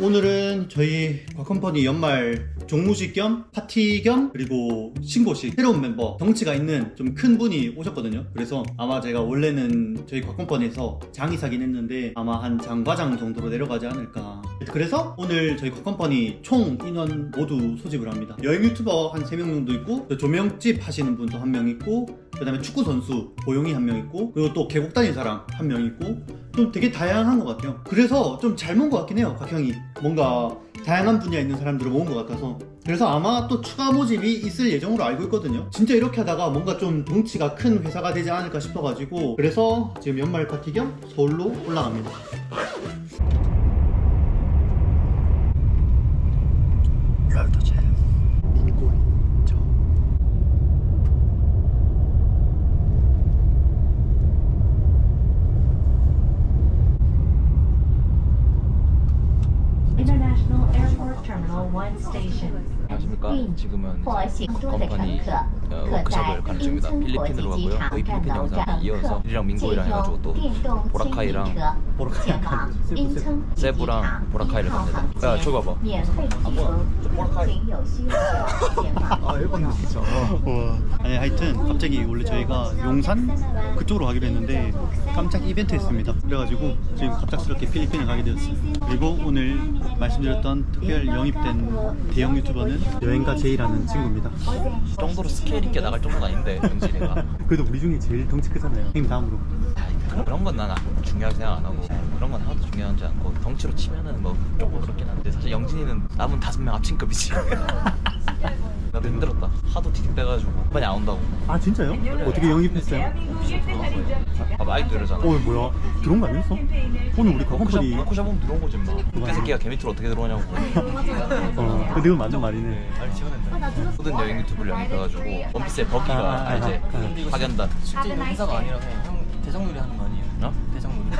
오늘은 저희 곽컴퍼니 연말 종무식 겸 파티 겸 그리고 신고식 새로운 멤버 덩치가 있는 좀 큰 분이 오셨거든요. 그래서 아마 제가 원래는 저희 곽컴퍼니에서 장이 사긴 했는데 아마 한 장과장 정도로 내려가지 않을까 그래서 오늘 저희 곽컴퍼니 총 인원 모두 소집을 합니다. 여행 유튜버 한 3명 정도 있고 또 조명집 하시는 분도 한 명 있고 그 다음에 축구 선수 보용이 한 명 있고 그리고 또 계곡 다니는 사람 한 명 있고 좀 되게 다양한 것 같아요. 그래서 좀 잘 모은 것 같긴 해요 곽형이. 뭔가 다양한 분야에 있는 사람들을 모은 것 같아서. 그래서 아마 또 추가 모집이 있을 예정으로 알고 있거든요. 진짜 이렇게 하다가 뭔가 좀 덩치가 큰 회사가 되지 않을까 싶어가지고 그래서 지금 연말 파티 겸 서울로 올라갑니다 랄더제 민골 저 International Airport Terminal 1 Station. 있으니까 지금은 건판이 어, 워크숍을 가는 중입니다. 필리핀으로 가고요. 저희 필리핀 영상 이어서 이랑 민고이랑 해가지고 또 보라카이랑 아, 아, 보라카이 세부랑 보라카이를 갑니다 야 저거 봐봐 아뭐 보라카이. 아 일본 진짜 아니 하여튼 갑자기 원래 저희가 용산 그쪽으로 가기로 했는데 깜짝 이벤트 했습니다. 그래가지고 지금 갑작스럽게 필리핀에 가게 되었어요. 그리고 오늘 말씀드렸던 특별 영입된 대형 유튜버는 여행가 제이라는 친구입니다. 정도로 스케일 있게 나갈 정도는 아닌데 영진이가. 그래도 우리 중에 제일 덩치 크잖아요. 형님 다음으로. 아이, 그런 건 난 중요하게 생각 안 하고 그런 건 하나도 중요하지 않고 덩치로 치면은 뭐 조금 그렇긴 한데 사실 영진이는 남은 다섯 명 합친 급이지 나도 힘들었다 하도 티틱대가지고 빨리 안 온다고 아 진짜요? 어떻게 영입했어요? 아 마이도 이러잖아 어 뭐야 들어온 거 아니었어? 오늘 우리 거컴퍼니 워크샵 보면 들어온 거지 뭐. 그 새끼가 개 밑으로 어떻게 들어오냐고. 어 근데 그건 맞는 말이네. 빨리 찍어낸다. 모든 여행 유튜브를 영입해가지고 원피스의 버기가 아, 아, 아? 아. 하견다. 실제 회사가 아니라서 형 대장놀이 하는 거 아니에요? 어? 대장놀이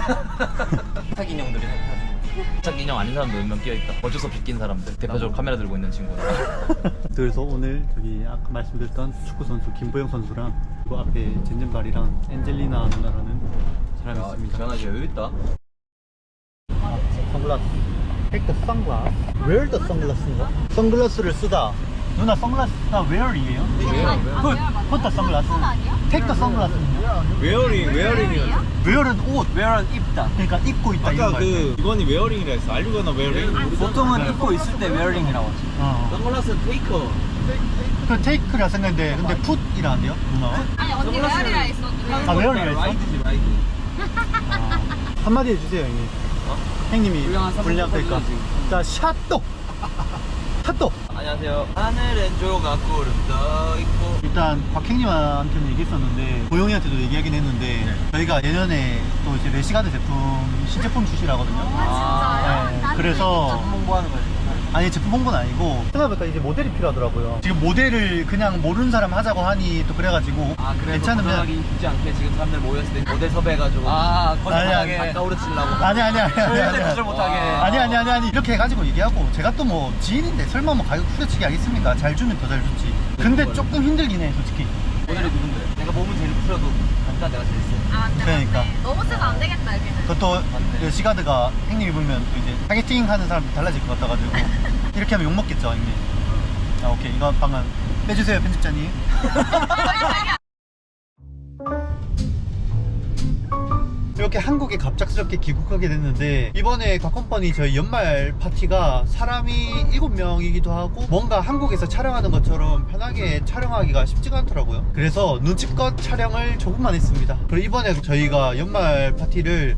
스탁 인형들이 해가지고 짝 인형 아닌 사람도 몇명 끼어있다. 어쩔 수 없이 낀 사람들. 대표적으로 카메라 들고 있는 친구들. 그래서 오늘 저기 아까 말씀드렸던 축구 선수 김보영 선수랑 그리고 앞에 젠젠발이랑 엔젤리나 누나라는 사람이 있습니다. 전화지 여유 있다. 선글라스. Take the sunglass. Where the sunglass인가? 선글라스를 쓰다. 누나 선글라스가 where이에요? Put, put the sunglass. Take the sunglass. 웨어링 웨어링이야. Wear은 옷. 웨어는 입다 그러니까 입고 있다 이런 아까 말. 그 이건이 웨어링이라 했어. 알류거나 웨어링. 보통은 입고 있을 때 웨어링이라고 하지 어. 선글라스 테이커. 그 take라 생각했는데 근데 put이라는데요? 누나? 아니 언니 웨어리라 했었는데 아 웨어리라 했어? 라이트지 라이트. 한마디 해주세요 형님. 형님이 훌륭한 선물 불리할 테니까. 선물이지. 자 샷도. 샷도. 안녕하세요. 하늘엔 조각구름 떠있고. 일단 곽행님한테는 얘기했었는데 고영이한테도 얘기하긴 했는데 저희가 내년에 또 이제 레시가드 제품 신제품 출시라거든요. 아, 네, 그래서 홍보하는 거지 아니 제품 홍보는 아니고 생각해보니까 이제 모델이 필요하더라고요. 지금 모델을 그냥 모르는 사람 하자고 하니 또 그래가지고 아 그래서 괜찮으면 도전하기 쉽지 않게 지금 사람들 모였을 때 모델 섭외해가지고 아 거짓말하게 아니. 닦아오르치려고 아니 아니 아니 아니 절대 아니 조절 못하게 아니 아니 아니 아니 이렇게 해가지고 얘기하고 제가 또 뭐 지인인데 설마 뭐 가격 후려치기 하겠습니까? 잘 주면 더 잘 줬지. 근데 조금 힘들긴 해 솔직히. 모델이 누군데? 내가 몸은 제일 풀어도 일단 내가 제일 세 아 맞네 그러니까. 맞네 너무 세서 안 되겠다 여기는. 그것도 맞네. 그 시가드가 형님 입으면 또 이제 타겟팅 하는 사람도 달라질 것 같아가지고 이렇게 하면 욕먹겠죠 형님. 아 오케이. 이거 방금 빼주세요 편집자님 이렇게 한국에 갑작스럽게 귀국하게 됐는데 이번에 곽컴퍼니 저희 연말 파티가 사람이 7명이기도 하고 뭔가 한국에서 촬영하는 것처럼 편하게 촬영하기가 쉽지가 않더라고요. 그래서 눈치껏 촬영을 조금만 했습니다. 그리고 이번에 저희가 연말 파티를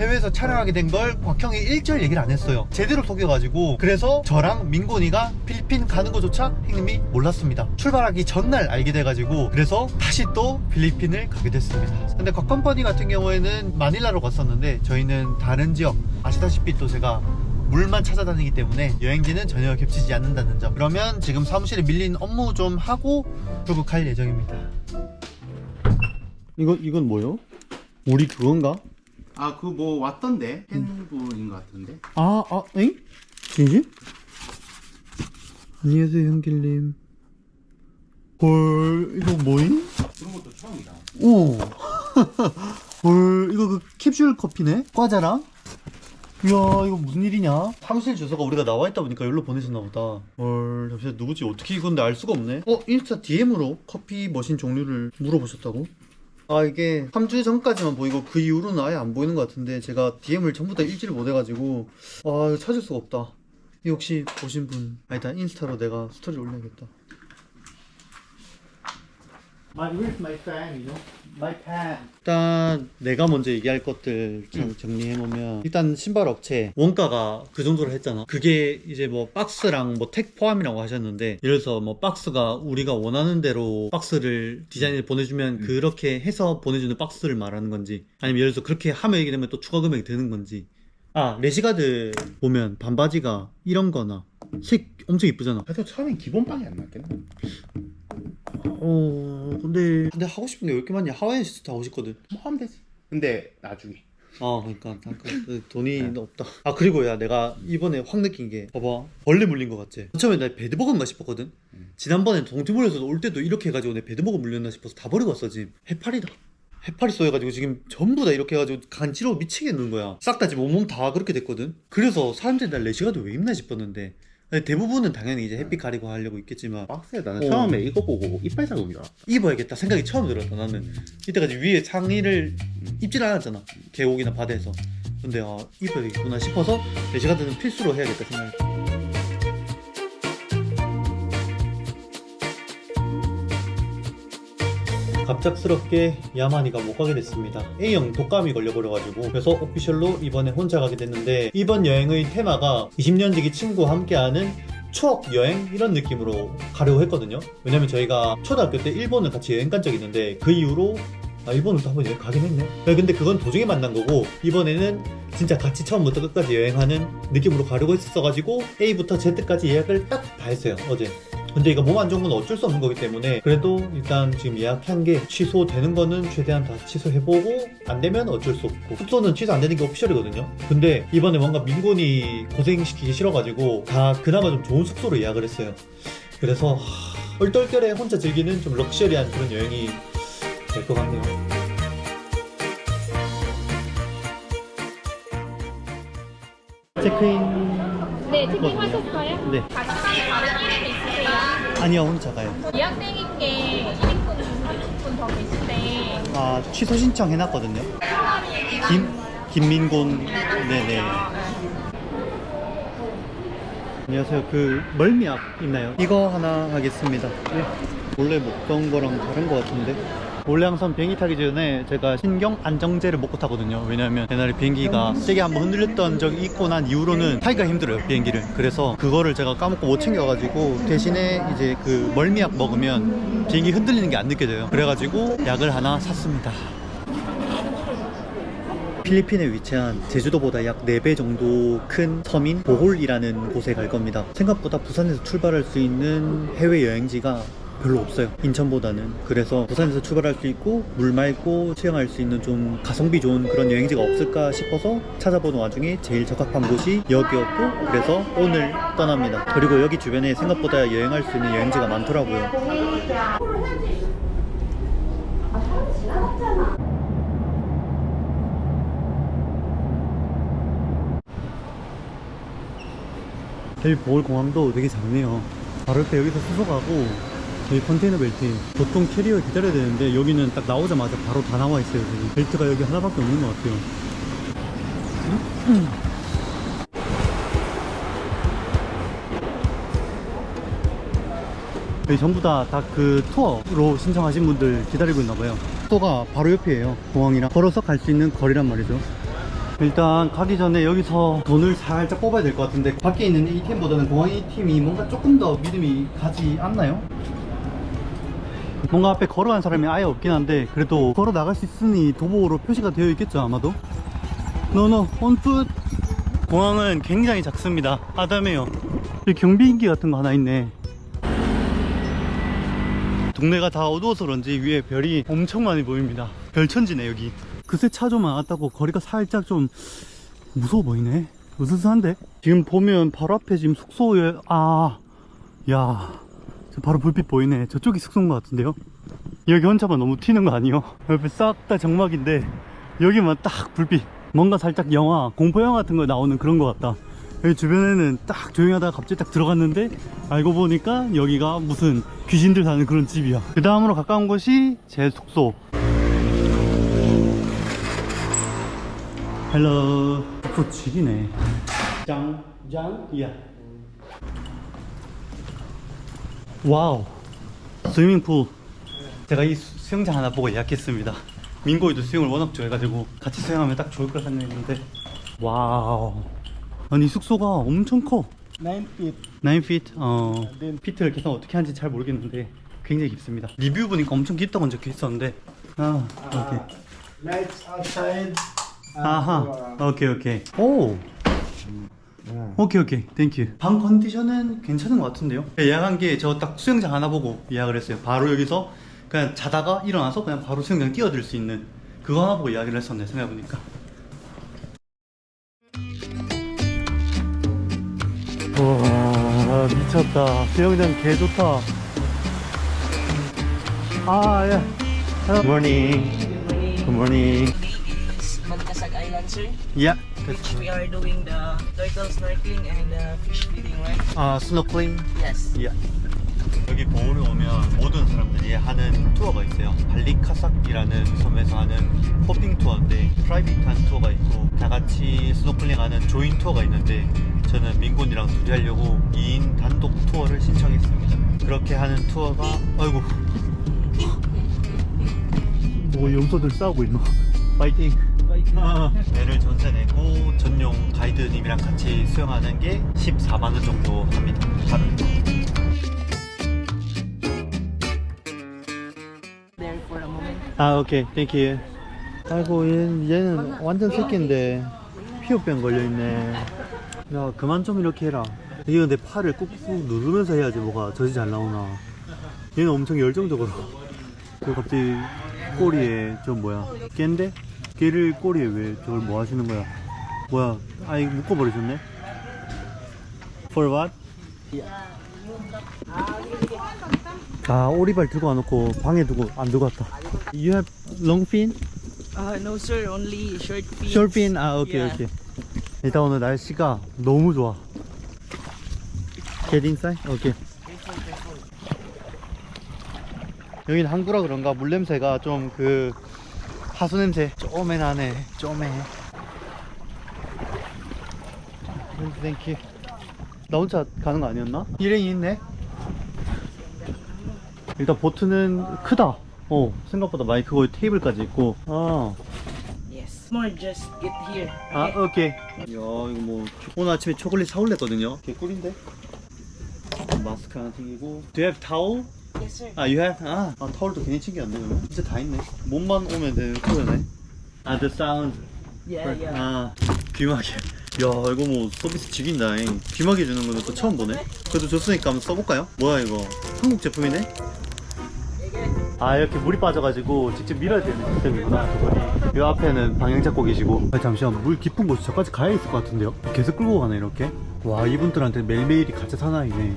해외에서 촬영하게 된 걸 곽형이 일절 얘기를 안 했어요. 제대로 속여가지고 그래서 저랑 민곤이가 필리핀 가는 것조차 형님이 몰랐습니다. 출발하기 전날 알게 돼가지고 그래서 다시 또 필리핀을 가게 됐습니다. 근데 곽컴퍼니 같은 경우에는 마닐라로 갔었는데 저희는 다른 지역 아시다시피 또 제가 물만 찾아다니기 때문에 여행지는 전혀 겹치지 않는다는 점. 그러면 지금 사무실에 밀린 업무 좀 하고 출국할 예정입니다. 이거, 이건 뭐요? 우리 그건가? 아 그 뭐 왔던데 팬분인 것 같은데. 아, 아, 엥? 진심? 안녕하세요, 형길님. 헐, 이거 뭐임? 그런 것도 처음이다. 오! 헐, 이거 그 캡슐 커피네? 과자랑? 이야 이거 무슨 일이냐? 사무실 주소가 우리가 나와 있다 보니까 여기로 보내셨나 보다. 헐 잠시만 누구지 어떻게 이건데 알 수가 없네. 어 인스타 DM으로 커피 머신 종류를 물어보셨다고? 아 이게 3주 전까지만 보이고 그 이후로는 아예 안 보이는 것 같은데 제가 DM을 전부 다 읽지를 못해가지고 아 찾을 수가 없다. 이 혹시 보신 분? 아 일단 인스타로 내가 스토리 올려야겠다. My, where's my fan, you know? My pen. 일단 내가 먼저 얘기할 것들 좀 정리해놓으면 일단 신발 업체 원가가 그 정도로 했잖아 그게 이제 뭐 박스랑 뭐 택 포함이라고 하셨는데 예를 들어서 뭐 박스가 우리가 원하는 대로 박스를 디자인해 보내주면 그렇게 해서 보내주는 박스를 말하는 건지 아니면 예를 들어서 그렇게 하면 얘기 되면 또 추가 금액이 드는 건지 아 레시가드 보면 반바지가 이런 거나 색 엄청 이쁘잖아 그래도 처음엔 기본빵이 안 맞겠나? 어 근데 근데 하고 싶은 게왜 이렇게 많냐? 하와이안 시스터 하고 싶거든. 뭐 하면 되지. 근데 나중에. 아 그러니까 잠깐 그 돈이 없다. 아 그리고 야 내가 이번에 확 느낀 게 봐봐. 벌레 물린 거 같지? 처음에 나 배드버그인가 싶었거든? 지난번에 동티몰에서도 올 때도 이렇게 해가지고 내 배드버그 물렸나 싶어서 다 버리고 왔어 지금. 해파리다. 해파리 쏘여가지고 지금 전부 다 이렇게 해가지고 간지러워 미치겠는 거야. 싹 다 지금 온몸 다 그렇게 됐거든? 그래서 사람들이 날 레시가드 왜 입나 싶었는데 아니, 대부분은 당연히 이제 햇빛 가리고 하려고 있겠지만 박스에 나는 어. 처음에 이거 보고 이빨 자국이라. 입어야겠다 생각이 처음 들었다 나는 이때까지 위에 상의를 입질 않았잖아 계곡이나 바다에서 근데 아 입어야겠구나 싶어서 레시가드는 필수로 해야겠다 생각이 갑작스럽게 야만이가 못 가게 됐습니다. A형 독감이 걸려버려가지고 그래서 오피셜로 이번에 혼자 가게 됐는데 이번 여행의 테마가 20년 지기 친구와 함께하는 추억 여행 이런 느낌으로 가려고 했거든요. 왜냐면 저희가 초등학교 때 일본을 같이 여행 간 적이 있는데 그 이후로 아 일본을 또 한번 여행 가긴 했네. 야, 근데 그건 도중에 만난 거고 이번에는 진짜 같이 처음부터 끝까지 여행하는 느낌으로 가려고 했었어가지고 A부터 Z까지 예약을 딱 다 했어요 어제. 근데 이거 몸 안 좋은 건 어쩔 수 없는 거기 때문에 그래도 일단 지금 예약한 게 취소되는 거는 최대한 다 취소해보고 안 되면 어쩔 수 없고 숙소는 취소 안 되는 게 오피셜이거든요. 근데 이번에 뭔가 민곤이 고생시키기 싫어가지고 다 그나마 좀 좋은 숙소로 예약을 했어요. 그래서 하, 얼떨결에 혼자 즐기는 좀 럭셔리한 그런 여행이 될 것 같네요. 체크인 네, 체킹하셨어요? 네 아니요 혼자 가요 예약되긴 게 1인분 30분 더 계신데 아 취소 신청 해놨거든요. 김 김민곤 네네. 안녕하세요. 그 멀미약 있나요? 이거 하나 하겠습니다. 네. 원래 먹던 거랑 다른 거 같은데. 원래 항상 비행기 타기 전에 제가 신경 안정제를 먹고 타거든요. 왜냐면 옛날에 비행기가 세게 한번 흔들렸던 적이 있고 난 이후로는 타기가 힘들어요. 비행기를. 그래서 그거를 제가 까먹고 못 챙겨가지고 대신에 이제 그 멀미약 먹으면 비행기 흔들리는 게 안 느껴져요. 그래가지고 약을 하나 샀습니다. 필리핀에 위치한 제주도보다 약 4배 정도 큰 섬인 보홀이라는 곳에 갈 겁니다. 생각보다 부산에서 출발할 수 있는 해외 여행지가 별로 없어요. 인천보다는. 그래서 부산에서 출발할 수 있고 물 맑고 수영할 수 있는 좀 가성비 좋은 그런 여행지가 없을까 싶어서 찾아보는 와중에 제일 적합한 곳이 여기였고 그래서 오늘 떠납니다. 그리고 여기 주변에 생각보다 여행할 수 있는 여행지가 많더라고요. 여기 보홀공항도 되게 작네요. 바로 옆에 여기서 수소 가고 여기 컨테이너 벨트 보통 캐리어 기다려야 되는데 여기는 딱 나오자마자 바로 다 나와 있어요. 지금. 벨트가 여기 하나밖에 없는 것 같아요. 여기 전부 다 다 그 투어로 신청하신 분들 기다리고 있나 봐요. 투어가 바로 옆이에요. 공항이랑 걸어서 갈 수 있는 거리란 말이죠. 일단 가기 전에 여기서 돈을 살짝 뽑아야 될 것 같은데 밖에 있는 ATM보다는 공항 ATM이 뭔가 조금 더 믿음이 가지 않나요? 뭔가 앞에 걸어간 사람이 아예 없긴 한데 그래도 걸어 나갈 수 있으니 도보로 표시가 되어 있겠죠 아마도? 노노 온풋 공항은 굉장히 작습니다. 아담해요. 경비인기 같은 거 하나 있네. 동네가 다 어두워서 그런지 위에 별이 엄청 많이 보입니다. 별천지네 여기. 그새 차좀 많았다고 거리가 살짝 좀 무서워 보이네. 으스스한데? 지금 보면 바로 앞에 지금 숙소에 아 야 저 바로 불빛 보이네. 저쪽이 숙소인 것 같은데요? 여기 혼자만 너무 튀는 거 아니요? 옆에 싹 다 정막인데 여기만 딱 불빛. 뭔가 살짝 영화 공포 영화 같은 거 나오는 그런 것 같다. 여기 주변에는 딱 조용하다가 갑자기 딱 들어갔는데 알고 보니까 여기가 무슨 귀신들 사는 그런 집이야. 그 다음으로 가까운 곳이 제 숙소. 헬로 그 집이네. 짱, 짱, 야 와우. 스위밍풀. 제가 이 수- 수영장 하나 보고 예약했습니다. 민고이도 수영을 워낙 좋아해가지고 같이 수영하면 딱 좋을 것 생각했는데. 와우. 아니 숙소가 엄청 커. 9feet 9feet? 어. 피트를 계산 어떻게 하는지 잘 모르겠는데 굉장히 깊습니다. 리뷰 보니까 엄청 깊다고 적혀 있었는데. 아 오케이. Lights outside. 아하. 오케이 오케이. 오 오케이 오케이. 땡큐 방 컨디션은 괜찮은 것 같은데요? 예약한 게 저 딱 수영장 하나 보고 예약을 했어요. 바로 여기서 그냥 자다가 일어나서 그냥 바로 수영장 뛰어들 수 있는 그거 하나 보고 예약을 했었네 생각해보니까. 와 미쳤다. 수영장 개 좋다. 아예. 굿모닝 굿모닝 Magkasag Island, sir. 야 Which we are doing the turtle snorkeling and the fish feeding, right? 아 스노클링 Yes. 야. 여기 보울에 오면 모든 사람들이 하는 투어가 있어요. 발리카삭이라는 섬에서 하는 호핑 투어인데 프라이빗한 투어가 있고 다 같이 스노클링하는 조인 투어가 있는데 저는 민곤이랑 둘이 하려고 2인 단독 투어를 신청했습니다. 그렇게 하는 투어가 아이고 뭐 용서들 싸우고 있노 파이팅 배를 전세 내고 전용 가이드님이랑 같이 수영하는 게 14만 원 정도 합니다. 하루에 There for a moment. 아 오케이. 땡큐 아이고 얘, 얘는 완전 새끼인데 피부병 걸려 있네. 야 그만 좀 이렇게 해라. 이게 근데 팔을 꾹꾹 누르면서 해야지 뭐가 젖이 잘 나오나. 얘는 엄청 열정적으로. 그 갑자기 꼬리에 저 뭐야. 깬데? 걔를 꼬리에 왜 저걸 뭐 하시는 거야 뭐야 아 이거 묶어버리셨네 For what? 아 오리발 들고 와놓고 방에 두고 안 두고 왔다 You have long fin? Uh, no, sir. Only short feet. Short fin? 아 오케이 Yeah. 오케이 일단 오늘 날씨가 너무 좋아 Get inside? 오케이 여기는 항구라 그런가 물 냄새가 좀 그 하수 냄새. 쪼매 나네. 쪼매. 땡큐 나 혼자 가는 거 아니었나? 일행이 있네. 일단 보트는 크다. 어 생각보다 많이 크고 테이블까지 있고. 아. Yes. More just get here. 아. 오케이. 야 이거 뭐 오늘 아침에 초콜릿 사올랬거든요. 개꿀인데? 마스크 하나 챙기고. Do you have towel? Yes. 아 you have? 아, 아 타올도 괜히 챙겼네 그러면 진짜 다 있네 몸만 오면 되는 거네 아 the sound Yeah, yeah. 아 귀마개 야 이거 뭐 서비스 죽인다 잉. 귀마개 주는 거는 또 처음 보네 그래도 줬으니까 한번 써볼까요? 뭐야 이거 한국 제품이네? 아 이렇게 물이 빠져가지고 직접 밀어야 되는 시스템이구나 저거리 이 앞에는 방향 잡고 계시고 아, 잠시만 물 깊은 곳이 저까지 가야 있을 것 같은데요? 계속 끌고 가네 이렇게 와 이분들한테 매일매일이 가짜 사나이네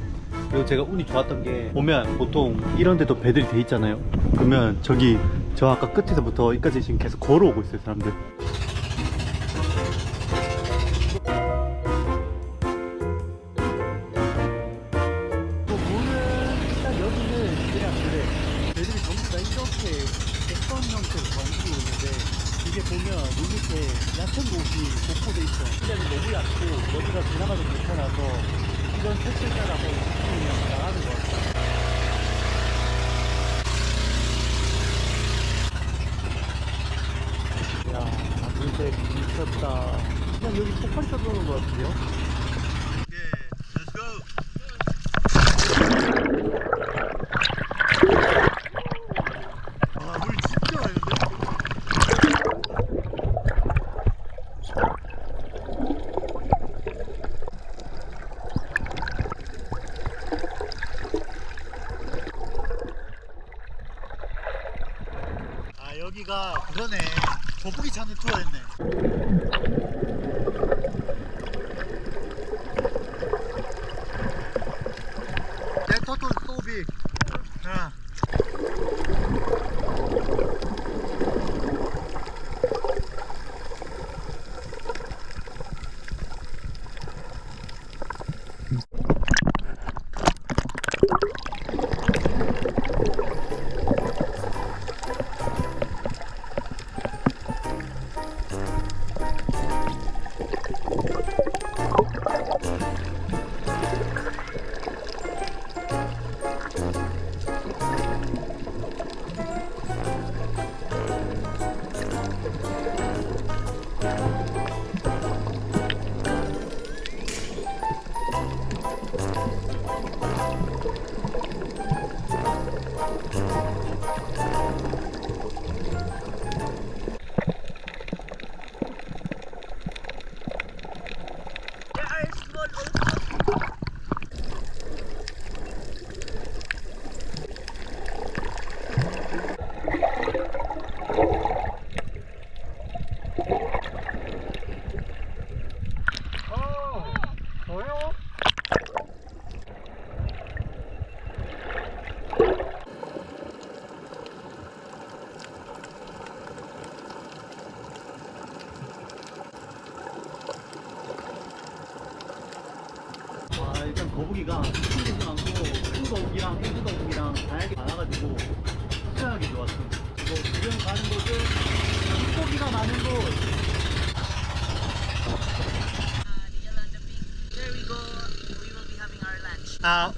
그리고 제가 운이 좋았던 게 보면 보통 이런 데도 배들이 돼 있잖아요. 그러면 저기 저 아까 끝에서부터 여기까지 지금 계속 걸어오고 있어요 사람들. 보면 물 밑에 얕은 곳이 복포돼 있어. 시장이 너무 얕고 여기가 지나가도 괜찮아서 색깔 따라서 그냥 나가는 것 같아. 야, 물색 미쳤다. 그냥 여기 폭발 쳐들어오는 것 같은데요? 예, let's go. 아, 물 진짜 맑은데? 아, 여기가 그거네. 거북이 찾는 투어였네.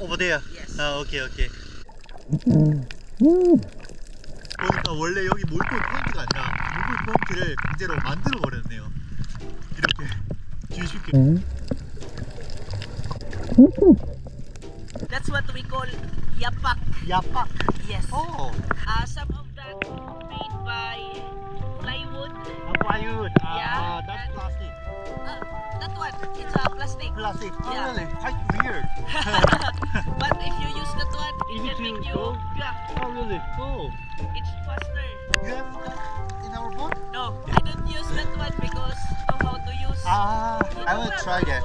Over there. Yes. 아, 오케이, 오케이. 보니까 원래 여기 몰골 포인트가 아니라 몰골 포인트를 강제로 만들어 버렸네요. 이렇게 뒤쉽게. That's what we call yapak. 야빡. Yes. 어. Uh, some of that made by plywood. 아빠윷. 아, Yeah. that's plastic. Uh, that one, it's a plastic. Plastic. Oh, Yeah. really? Quite weird. But if you use that one, it Easy can make you. go? Yeah, oh, really? Oh. it's faster. You have in our boat? No, I don't use that one because know how to use. Ah, I will try that.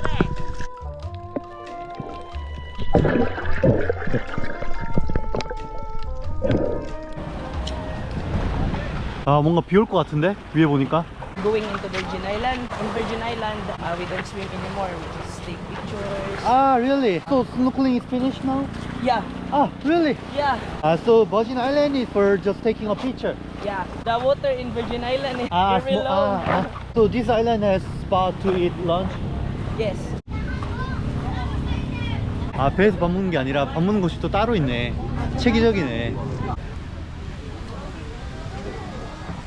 아, 뭔가 비 올 것 같은데? 위에 보니까. Going into Virgin Island. On Virgin Island, uh, we don't swim anymore. We just take pictures. Ah, really? So snorkeling is finished now? Yeah, Ah, really? yeah, Ah, so Virgin Island is for just taking a picture. yeah. The water in Virgin Island is Ah, very low. ah, ah. So this island has spot to eat lunch? Yes. 아 배에서 밥 먹는 게 아니라 밥 먹는 곳이 또 따로 있네 체계적이네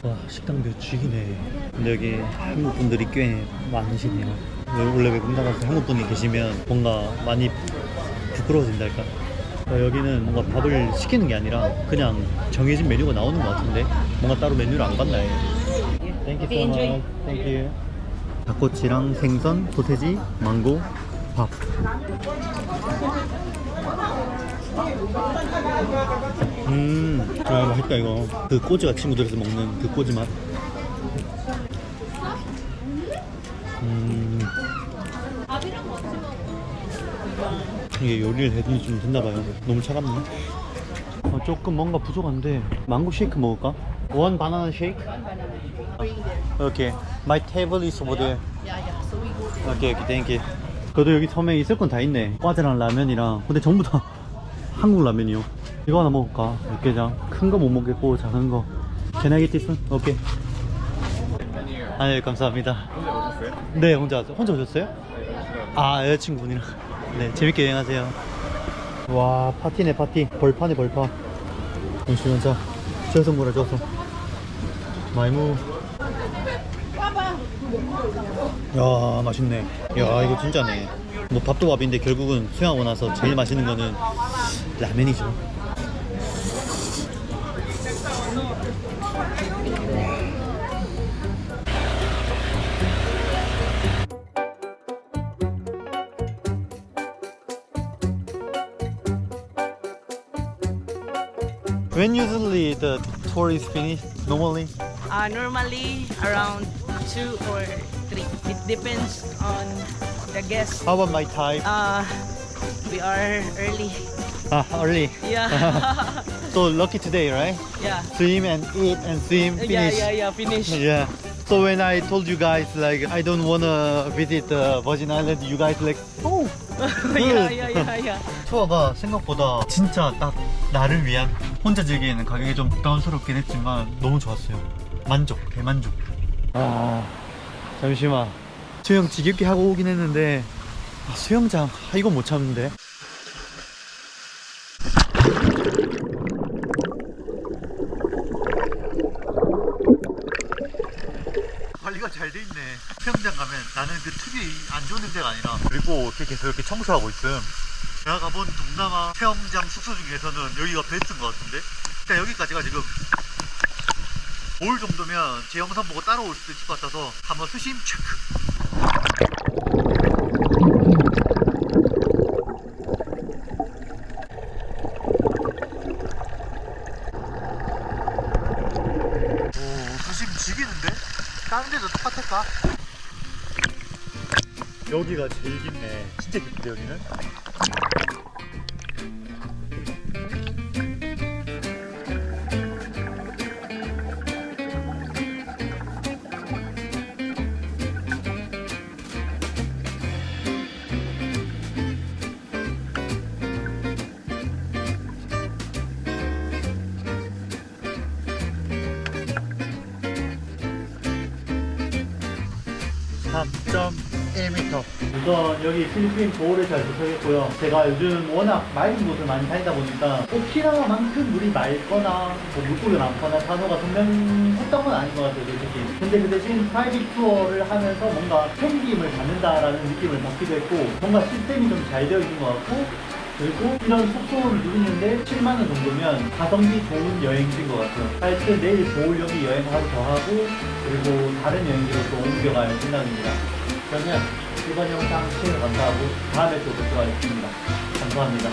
와 식당도 죽이네 근데 여기 한국 분들이 꽤 많으시네요 원래 외국 나가서 한국 분이 계시면 뭔가 많이 부끄러워진달까 어, 여기는 뭔가 밥을 시키는 게 아니라 그냥 정해진 메뉴가 나오는 것 같은데 뭔가 따로 메뉴를 안 봤나 해 Thank you so much. Thank you. 닭꼬치랑 생선, 소세지, 망고, 밥. 음, 아 맛있다 이거. 그 꼬지가 친구들에서 먹는 그 꼬지 맛. 음. 이게 요리를 해도 좀 됐나봐요. 너무 차갑네. 어, 조금 뭔가 부족한데 망고 쉐이크 먹을까? One banana shake? Okay. My table is over there. 오케이, 오케이, 땡큐. 그래도 여기 섬에 있을 건 다 있네. 과자랑 라면이랑. 근데 전부 다 한국 라면이요. 이거 하나 먹을까? 육개장. 큰 거 못 먹겠고, 작은 거. Can I get this one? 오케이. 아, 네, 감사합니다. 네, 혼자 왔어요. 혼자 오셨어요? 아, 여자친구분이랑. 네, 재밌게 여행하세요. 와, 파티네, 파티. 벌파네, 벌파. 잠시만, 자. 저서 뭐라, 저서. 마이무. 야 맛있네 야 이거 진짜네 뭐 밥도 밥인데 결국은 수영하고 나서 제일 맛있는 거는 라면이죠 When usually the tour is finished normally Uh, normally around two or three. It depends on the guest. How about my type? Uh, we are early. Ah, early. Yeah. So lucky today, right? yeah. Swim and eat and swim, Yeah, finish. yeah, yeah. Finish. Yeah. So when I told you guys like I don't wanna visit uh, Virgin Island, you guys like oh. yeah, yeah, yeah, yeah. 투어가 생각보다 진짜 딱 나를 위한 혼자 즐기는 가격이 좀 부담스럽긴 했지만 너무 좋았어요. 만족, 대만족. 아 잠시만 수영 지겹게 하고 오긴 했는데 아, 수영장 아, 이거 못 참는데. 관리가 잘 돼 있네. 수영장 가면 나는 그 좋은 냄새가 아니라 그리고 이렇게 계속 이렇게 청소하고 있음. 내가 가본 동남아 수영장 숙소 중에서는 여기가 베스트인 것 같은데. 일단 여기까지가 지금 올 정도면 제 영상 보고 따라올 수도 있을 것 같아서 한번 수심 체크. 오, 수심 지기는데? 다른 데도 똑같을까? 여기가 제일 깊네. 진짜 깊은데, 여기는? 여기 필리핀 도어를 잘 도착했고요. 제가 요즘 워낙 맑은 곳을 많이 다니다 보니까 오키나와만큼 물이 맑거나 뭐 물고기 많거나 산호가 선명했던 건 아닌 것 같아요, 솔직히. 근데 그 대신 프라이빗 투어를 하면서 뭔가 펭귄을 받는다라는 느낌을 받기도 했고 뭔가 시스템이 좀 잘 되어 있는 것 같고 그리고 이런 숙소를 누리는데 7만 원 정도면 가성비 좋은 여행지인 것 같아요. 하여튼 내일 보울여기 여행 하루 더 하고 그리고 다른 여행지로 또 옮겨갈 생각입니다. 그러면 이번 영상 시청해 감사하고 다음에 또 뵙도록 하겠습니다. 감사합니다.